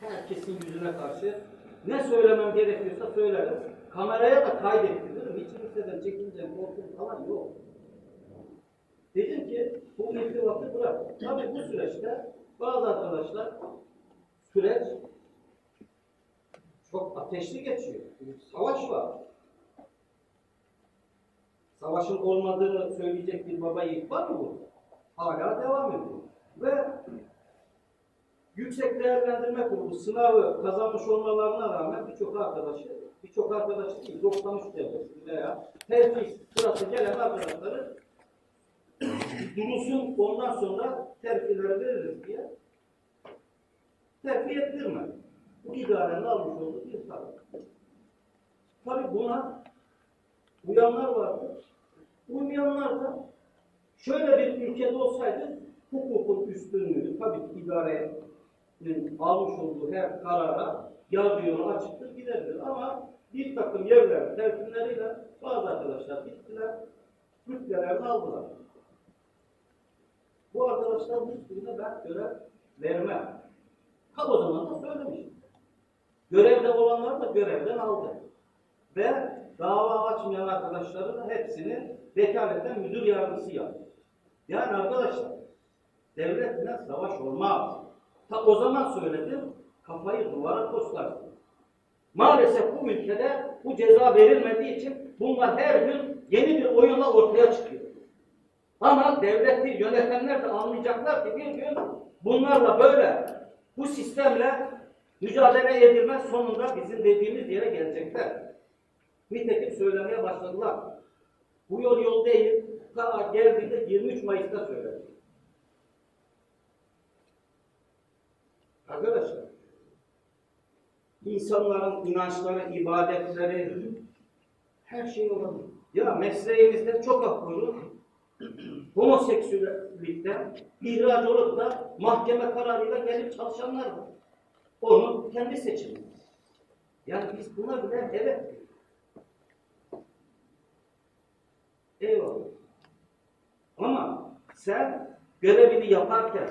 herkesin yüzüne karşı ne söylemem gerekiyorsa söylerim. Kameraya da kaydettiririm. Hiç kimseden çekineceğim, korkum falan yok. Dedim ki bu irtibatı bırak. Tabii bu süreçte bazı arkadaşlar süreç çok ateşli geçiyor. Savaş var. Savaşın olmadığını söyleyecek bir baba yiğit var mı bu? Hala devam ediyor. Ve Yüksek Değerlendirme Kurulu sınavı kazanmış olmalarına rağmen birçok arkadaşı, birçok arkadaş değil, 93 devleti veya terfi sırası gelen arkadaşları durulsun ondan sonra terfileri veririz diye terfi ettirme. Bu idarenin almış olduğu bir karar. Tabi buna uyanlar vardı. Uymayanlar da şöyle bir ülkede olsaydı hukukun üstünlüğü tabii ki idarenin almış olduğu her karara yargı yolu açıktır gidebilir. Ama bir takım yerler terfinleriyle bazı arkadaşlar gittiler, rütbelerini aldılar. Bu arkadaşlar hiçbirine ben görev vermem. Ha o zaman da söylemiştim. Görevde olanlar da görevden aldı. Ve dava açmayan arkadaşları da hepsini vekaletten müdür yardımcısı yaptı. Yani arkadaşlar devletle savaş olmaz. Ta o zaman söyledim kafayı duvara toslarsın. Maalesef bu ülkede bu ceza verilmediği için bunlar her gün yeni bir oyunla ortaya çıkıyor. Ama devleti yönetenler de anlayacaklar ki bir gün bunlarla böyle bu sistemle mücadele edilmez sonunda bizim dediğimiz yere gelecekler. Nitekim söylemeye başladılar. Bu yol yol değil. Ta geldiğinde 23 Mayıs'ta söyledi. Arkadaşlar, insanların inançları, ibadetleri, her şey olabilir. Ya mesleğimizde çok haklı homoseksüellikten ihraç olup da mahkeme kararıyla gelip çalışanlar var. Onun kendi seçimi. Yani biz buna bile evet. Eyvallah. Ama sen görevini yaparken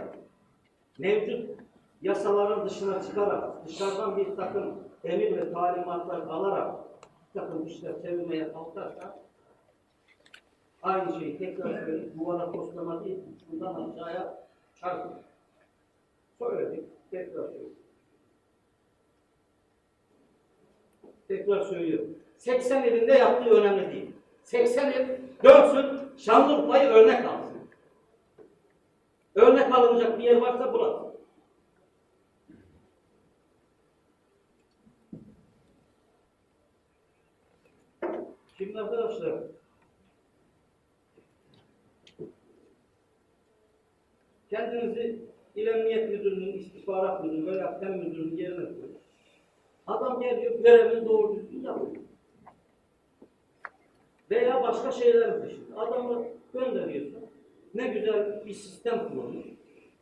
mevcut yasaların dışına çıkarak, dışarıdan bir takım emir ve talimatlar alarak bir takım işler çevirmeye kalkarsan aynı şeyi tekrar söyleyip duvara toslama değil, şundan aşağıya çarpın. Söyledik, tekrar söyleyeyim. Tekrar söylüyorum. 80 ilinde yaptığı önemli değil. 80 il dönsün, Şanlıurfa'yı örnek alsın. Örnek alınacak bir yer varsa burası. Şimdi arkadaşlar kendinizi İl Emniyet Müdürlüğü'nün, istihbarat müdürlüğü veya tem müdürlüğünün yerine koyun. Adam geliyor, görevini doğru düzgün yapıyor. Veya başka şeylerin peşinde. Adamı gönderiyorsun. Ne güzel bir sistem kurulmuş.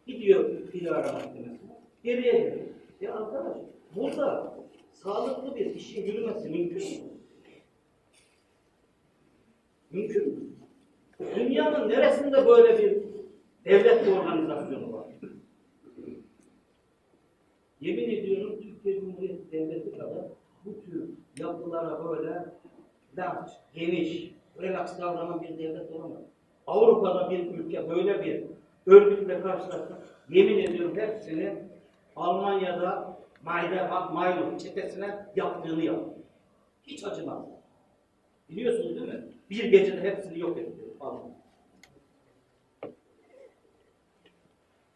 Gidiyor idare mahkemesine. Geriye geliyor. Ya arkadaş, burada sağlıklı bir işin yürümesi mümkün mü? Mümkün mü? Dünyanın neresinde böyle bir devlet organizasyonu var? Yemin ediyorum Türkiye Cumhuriyeti Devleti kadar bu tür yapılara böyle large, geniş, relax davranan bir devlet olamaz. Avrupa'da bir ülke böyle bir örgütle karşılaşsa yemin ediyorum hepsini Almanya'da Mayda, Maynot çetesine yaptığını yaptı. Hiç acımaz. Biliyorsunuz değil mi? Bir gecede hepsini yok etti Alman.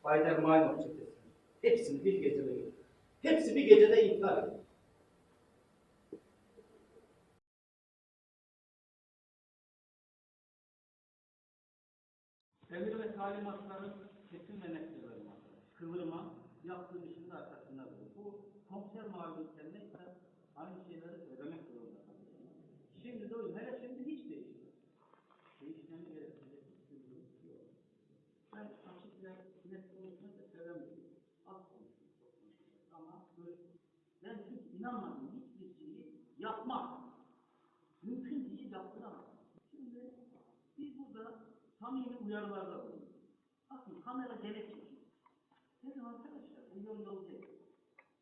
Bayder Maynot çetesi. Hepsini bir gecede yok. Hepsi bir gecede intihar etti. Emir ve talimatların kesin ve net. Kıvırma, yaptığım işin de arkasında durur. Bu komiser mağlubiyetlerine ise aynı şeyleri söylemek zorunda. Şimdi de. Hele şimdi hiç değişmiyor. Değişmeni gerektirecek hiçbir durum yok. Ben açık ve net konuşmayı da sevemiyorum. Az konuşuyorum, çok konuşuyorum. Ama böyle inanmadığım hiçbir şeyi yapmam. Mümkün değil yaptıramam. Şimdi biz burada samimi uyarılarda bulunuyoruz. Bakın kamera gene çekiyor. Dedim arkadaşlar bu yol yol değil.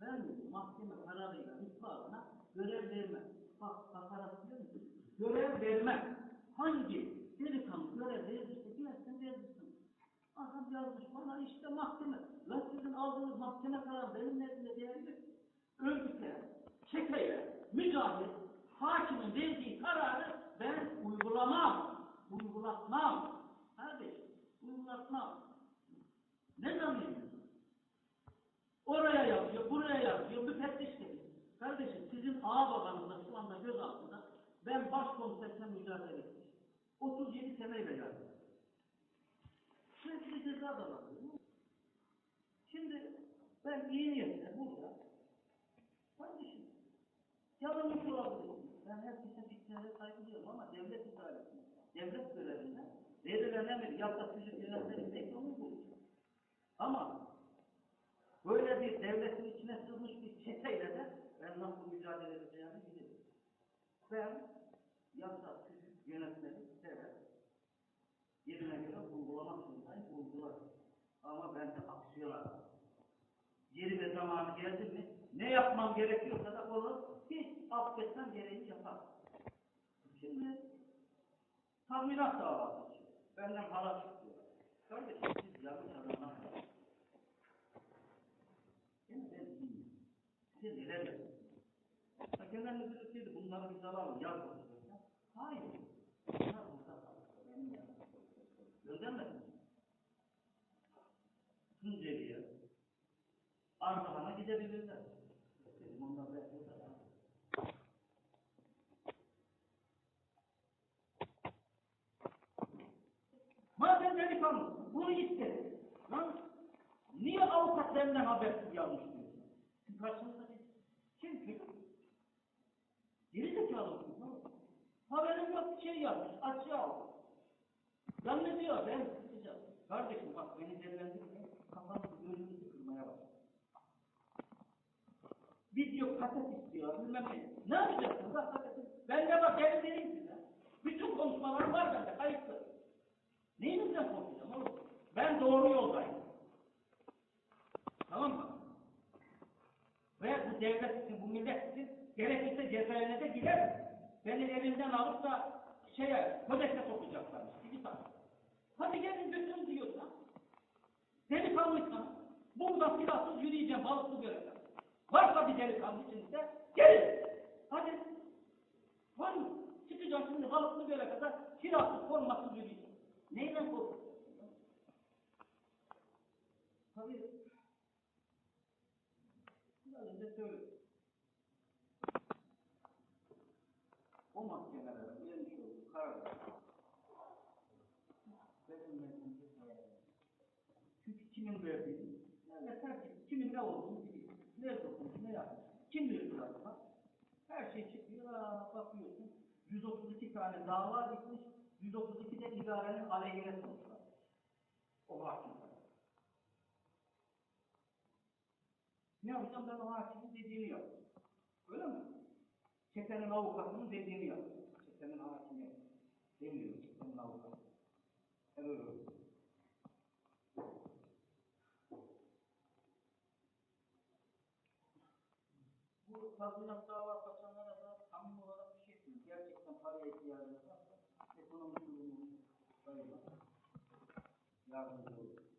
Ben mahkeme kararıyla ihbarına görev vermem. Bak hakaret biliyor musun? Görev vermem. Hangi delikanlı görev verirse gelsin verirsin. Adam yazmış bana işte mahkeme. Lan sizin aldığınız mahkeme kararı benim nezdimde değerli. Örgütle, çeteye, mücahit, hakimin verdiği kararı ben uygulamam. Uygulatmam. Kardeşim, uygulatmam. Ne zannediyorsun? Oraya yazıyor, buraya yazıyor, müfettiş geliyor. Kardeşim sizin ağa babanız da şu anda göz altında ben başkomiserle mücadele ettim. 37 seneyle yardım. Sürekli ceza da var. Şimdi ben iyi niyetle burada yalanmış olabilir. Ben herkesin fikrine saygı duyuyorum ama devlet idaresinde, devlet görevinde verilen emir çocuk yönetmenin tek onu bulacak. Ama böyle bir devletin içine sızmış bir çeteyle de ben nasıl mücadele edeceğimi bilirim. Ben yasa, küçük yönetmeni sever. Yerine göre uygulamak zorundayım, uygularım. Ama ben de aksiyon alırım. Yeri ve zamanı geldi mi, ne yapmam gerekiyorsa da onu hiç affetmem gereğini yaparım. Şimdi tazminat davası açıyor. Benden haraç istiyor. Kardeşim siz yanlış adamlar Yine ben bilmiyorum. Size neler yapıyorsunuz? Genel müdürlük dedi, bunları biz alalım, yaz konuşuyoruz. Hayır. Bunlar burada kalır. Benim yanımda. Göndermedin mi? Tunceli'ye, Ardahan'a gidebilirler. Dedim onlar da burada. Madem delikanlı, bunu istedi. Lan niye avukat benden habersiz yazmış diyorsun? Çünkü karşımızda bir çünkü geri zekalı lan? Haberim yok bir şey yazmış, açığa aldım. Lan ne diyor ben. Kardeşim bak beni dellendirme, kafanızı gözünüzü kırmaya bak. Video kaset istiyor, bilmem ne. Ne yapacaksın lan kaseti? Bende var, gel vereyim size. Bütün konuşmalarım var bende, kayıtlı. Neyinizden oğlum? Ben doğru yoldayım. Tamam mı? Ve bu devlet için, bu millet için gerekirse cezaevine de gider. Beni elimden alıp da şeye, kodekse sokacaklarmış. Gibi. Hadi gelin götürün diyorsa. Delikanlıysan, buradan silahsız yürüyeceğim balıklı görevden. Varsa bir delikanlı içinizde, gelin. Hadi. Var mı? Çıkacağım şimdi balıklı göre kadar silahsız, formasız yürüyeceğim. Neyden korkuyorsun? Tabii. Biraz önce söyledim. O mahkemelere vermiş olduğu kararlar verilmesini çünkü kimin verdiğini, yani herkes kimin ne olduğunu biliyor. Ne dokunmuş, ne yapmış, kim bir var. Her şey çıkıyor, aa, bakıyorsun. 132 tane dava bitmiş, 132 de idarenin aleyhine sonuçlanmış. O hakim. Ne yapacağım ben o hakimin dediğini yaptım. Öyle mi? Çetenin avukatının dediğini yaptım. Çetenin hakimi demiyor, çetenin avukatı. Evet. Bu tazminat dava kaçanlara da samimi olarak bir şey söyleyeyim. Gerçekten paraya ihtiyacınız varsa ekonomik durumu sayılmaz. Yardımcı olur.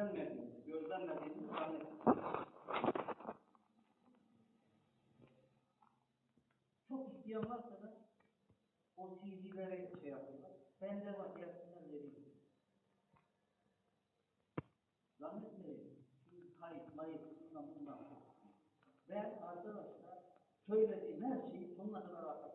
İzlenmediğiniz, gözlenmediğiniz zannetmeyin. Çok isteyen varsa da o CD'lere şey yapıyorlar. Bende var gelsinler vereyim. Zannetmeyin. Şimdi kayıt, mayıt, bundan bundan. Ben arkadaşlar söylediğim her şeyi sonuna kadar duruyorum.